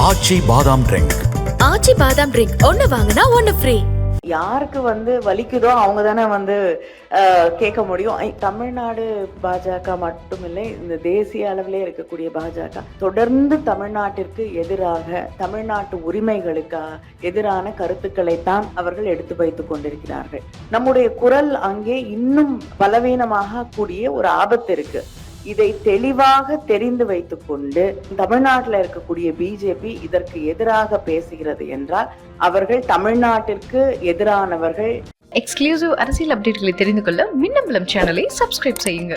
ஆச்சி பாதாம் ட்ரிங்க் ஆச்சி பாதாம் ட்ரிங்க் ஒன்னு வாங்கினா ஒன்னு ஃப்ரீ யாருக்கு வந்து வலிக்குதோ அவங்க தானே வந்து கேட்க முடியும். தமிழ்நாடு பாஜக மட்டுமில்லை இந்த தேசிய அளவிலே இருக்கக்கூடிய பாஜக. தொடர்ந்து தமிழ்நாட்டிற்கு எதிராக தமிழ்நாட்டு உரிமைகளுக்கு எதிரான கருத்துக்களைத்தான் அவர்கள் எடுத்து வைத்துக் கொண்டிருக்கிறார்கள். நம்முடைய குரல் அங்கே இன்னும் பலவீனமாக கூடிய ஒரு ஆபத்து இருக்கு. இதை தெளிவாக தெரிந்து வைத்துக் கொண்டு தமிழ்நாட்டில் இருக்கக்கூடிய பிஜேபி இதற்கு எதிராக பேசுகிறது என்றால் அவர்கள் தமிழ்நாட்டிற்கு எதிரானவர்கள். எக்ஸ்க்ளூசிவ் அரசியல் அப்டேட்களை தெரிந்து கொள்ள மின்னம்பலம் சேனலை சப்ஸ்கிரைப் செய்யுங்க.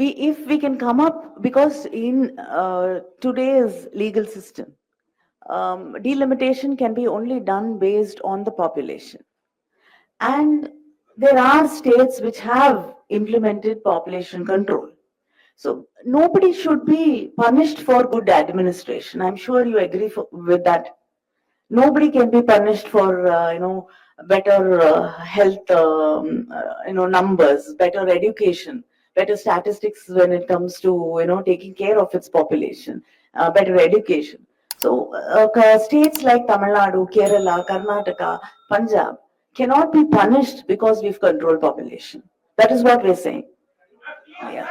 We if we can come up because in uh, today's legal system um, delimitation can be only done based on the population. And there are states which have implemented population control. So nobody should be punished for good administration. I'm sure you agree for, with that. Nobody can be punished for uh, you know better uh, health um, uh, you know numbers better education better statistics when it comes to you know taking care of its population uh, better education so uh, uh, states like Tamil Nadu, Kerala, Karnataka, Punjab cannot be punished because we've controlled population. That is what we're saying. Yeah.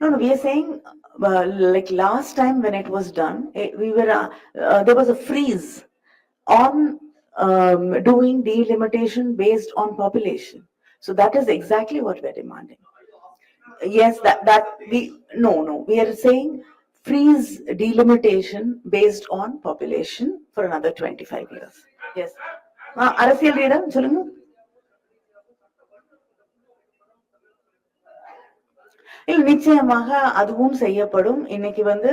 No, no, we are saying uh, like last time when it was done, it, we were uh, uh, there was a freeze on um, doing delimitation based on population. So that is exactly what we're demanding. Yes, that, that, we, no, no, we are saying freeze delimitation based on population for another twenty-five years. Yes. Uh, அரசியல் redeem சொல்லுங்க இல்ல நிச்சயமாக அதுவும் செய்யப்படும். இன்னைக்கு வந்து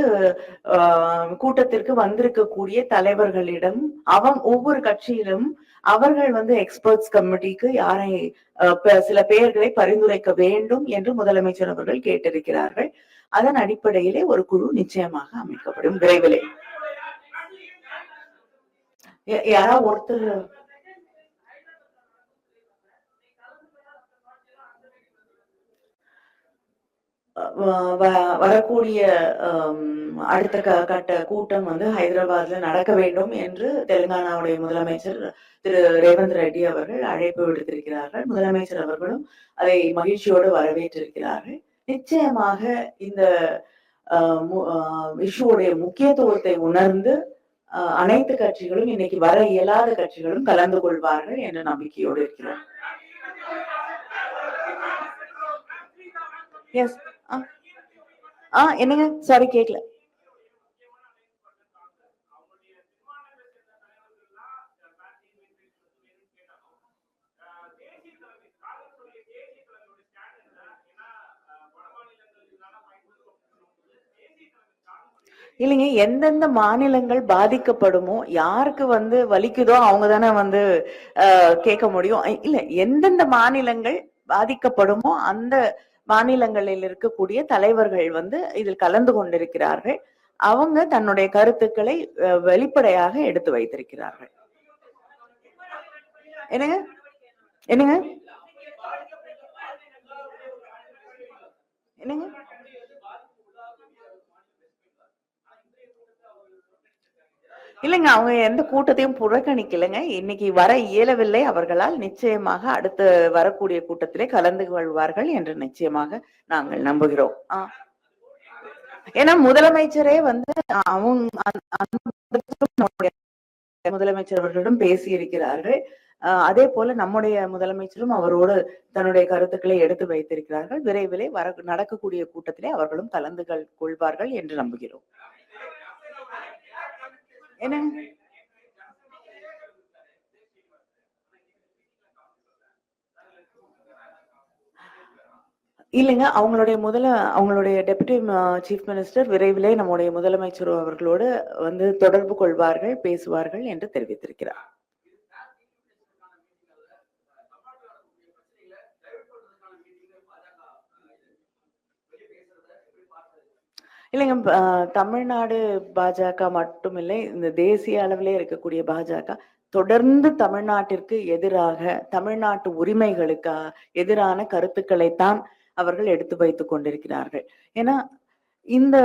ஆஹ், கூட்டத்திற்கு வந்திருக்கக்கூடிய தலைவர்களிடம் அவன் ஒவ்வொரு கட்சியிலும் அவர்கள் வந்து எக்ஸ்பர்ட்ஸ் கமிட்டிக்கு யாரை சில பெயர்களை பரிந்துரைக்க வேண்டும் என்று முதலமைச்சர் அவர்கள் கேட்டிருக்கிறார்கள். அதன் அடிப்படையிலே ஒரு குழு நிச்சயமாக அமைக்கப்படும். விரைவிலே. யாரா ஒருத்தர் வரக்கூடிய அடுத்த க- கட்ட கூட்டம் வந்து ஹைதராபாத்ல நடக்க வேண்டும் என்று தெலுங்கானாவுடைய முதலமைச்சர் திரு ரேவந்த் ரெட்டி அவர்கள் அழைப்பு விடுத்திருக்கிறார்கள். முதலமைச்சர் அவர்களும் அதை மகிழ்ச்சியோடு வரவேற்றிருக்கிறார்கள். நிச்சயமாக இந்த இஷ்யூடைய முக்கியத்துவத்தை உணர்ந்து அஹ், அனைத்து கட்சிகளும் இன்னைக்கு வர இயலாத கட்சிகளும் கலந்து கொள்வார்கள் என்ற நம்பிக்கையோடு இருக்கிறோம். எஸ் ஆ. என்னங்க? சாரி கேட்கல இல்லைங்க எந்தெந்த மாநிலங்கள் பாதிக்கப்படுமோ யாருக்கு வந்து வலிக்குதோ அவங்க தானே வந்து கேட்க முடியும். இல்ல எந்தெந்த மாநிலங்கள் பாதிக்கப்படுமோ அந்த மாநிலங்களில் இருக்கக்கூடிய தலைவர்கள் வந்து இதில் கலந்து கொண்டிருக்கிறார்கள். அவங்க தன்னுடைய கருத்துக்களை வெளிப்படையாக எடுத்து வைத்திருக்கிறார்கள். என்னங்க? என்னங்க? என்னங்க? இல்லைங்க அவங்க எந்த கூட்டத்தையும் புறக்கணிக்கலைங்க. இன்னைக்கு வர இயலவில்லை அவர்களால். நிச்சயமாக அடுத்து வரக்கூடிய கூட்டத்திலே கலந்து கொள்வார்கள் என்று நிச்சயமாக நாங்கள் நம்புகிறோம். ஏன்னா முதலமைச்சரே வந்து அவங்க முதலமைச்சர் அவர்களிடம் பேசி இருக்கிறார்கள் அதே போல நம்முடைய முதலமைச்சரும் அவரோடு தன்னுடைய கருத்துக்களை எடுத்து வைத்திருக்கிறார்கள். விரைவிலே வர நடக்கக்கூடிய கூட்டத்திலே அவர்களும் கலந்து கொள்- கொள்வார்கள் என்று நம்புகிறோம். என்ன? இல்லைங்க அவங்களுடைய முதல அவங்களுடைய டெபுட்டி சீஃப் மினிஸ்டர் விரைவிலே நம்முடைய முதலமைச்சர் அவர்களோடு வந்து தொடர்பு கொள்வார்கள் பேசுவார்கள் என்று தெரிவித்திருக்கிறார். இல்லைங்க ப- தமிழ்நாடு பாஜக மட்டும் இல்லை இந்த தேசிய அளவிலே இருக்கக்கூடிய பாஜக தொடர்ந்து தமிழ்நாட்டிற்கு எதிராக தமிழ்நாட்டு உரிமைகளுக்கு எதிரான கருத்துக்களைத்தான் அவர்கள் எடுத்து வைத்துக் கொண்டிருக்கிறார்கள். ஏன்னா இந்த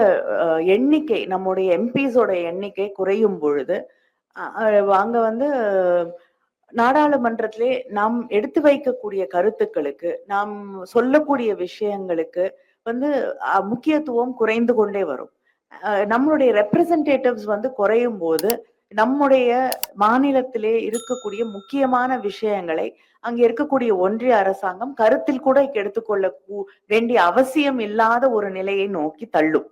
எண்ணிக்கை நம்முடைய எம்பிஸோட எண்ணிக்கை குறையும் பொழுது அ- அ- அங்க வந்து நாடாளுமன்றத்திலே நாம் எடுத்து வைக்கக்கூடிய கருத்துக்களுக்கு நாம் சொல்லக்கூடிய விஷயங்களுக்கு வந்து முக்கியத்துவம் குறைந்து கொண்டே வரும். நம்மளுடைய ரெப்ரசன்டேட்டிவ்ஸ் வந்து குறையும் போது நம்முடைய மாநிலத்திலே இருக்கக்கூடிய முக்கியமான விஷயங்களை அங்க இருக்கக்கூடிய ஒன்றிய அரசாங்கம் கருத்தில் கூட எடுத்துக்கொள்ள வேண்டிய அவசியம் இல்லாத ஒரு நிலையை நோக்கி தள்ளும்.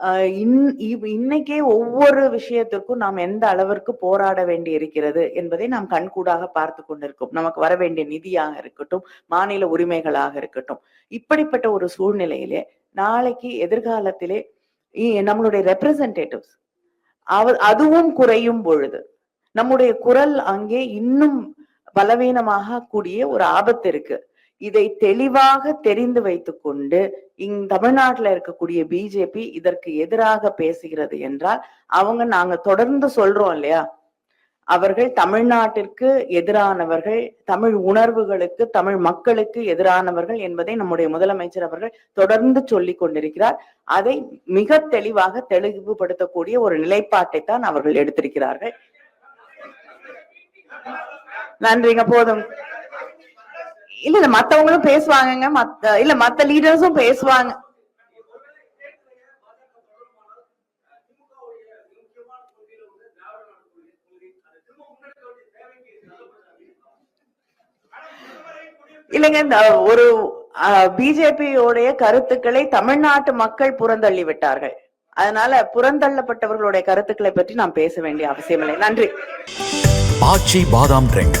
இன்னைக்கே ஒவ்வொரு விஷயத்திற்கும் நாம் எந்த அளவிற்கு போராட வேண்டி இருக்கிறது என்பதை நாம் கண்கூடாக பார்த்து கொண்டிருக்கோம். நமக்கு வர வேண்டிய நிதியாக இருக்கட்டும் மாநில உரிமைகளாக இருக்கட்டும். இப்படிப்பட்ட ஒரு சூழ்நிலையிலே நாளைக்கு எதிர்காலத்திலே இ- நம்மளுடைய ரெப்ரசன்டேட்டிவ்ஸ் அவ அதுவும் குறையும் பொழுது நம்முடைய குரல் அங்கே இன்னும் பலவீனமாக கூடிய ஒரு ஆபத்து இருக்கு. இதை தெளிவாக தெரிந்து வைத்துக்கொண்டு இங் தமிழ்நாட்டுல இருக்கக்கூடிய பிஜேபி இதற்கு எதிராக பேசுகிறது என்றால் அவங்க நாங்க தொடர்ந்து சொல்றோம் இல்லையா? அவர்கள் தமிழ்நாட்டிற்கு எதிரானவர்கள் தமிழ் உணர்வுகளுக்கு தமிழ் மக்களுக்கு எதிரானவர்கள் என்பதை நம்முடைய முதலமைச்சர் அவர்கள் தொடர்ந்து சொல்லிக் கொண்டிருக்கிறார். அதை மிக தெளிவாக தெளிவுபடுத்தக்கூடிய ஒரு நிலைப்பாட்டை தான் அவர்கள் எடுத்திருக்கிறார்கள். நன்றிங்க போதும். இல்ல இல்ல மத்தவங்களும் பேசுவாங்கங்க. மத்த இல்ல மத்த லீடர்ஸும் பேசுவாங்க. இல்லைங்க இந்த ஒரு பிஜேபியோடைய கருத்துக்களை தமிழ்நாட்டு மக்கள் புறந்தள்ளி விட்டார்கள் அதனால புறந்தள்ளப்பட்டவர்களுடைய கருத்துக்களை பற்றி நாம் பேச வேண்டிய அவசியமில்லை. நன்றி. ஆச்சி பாதாம் ட்ரிங்க்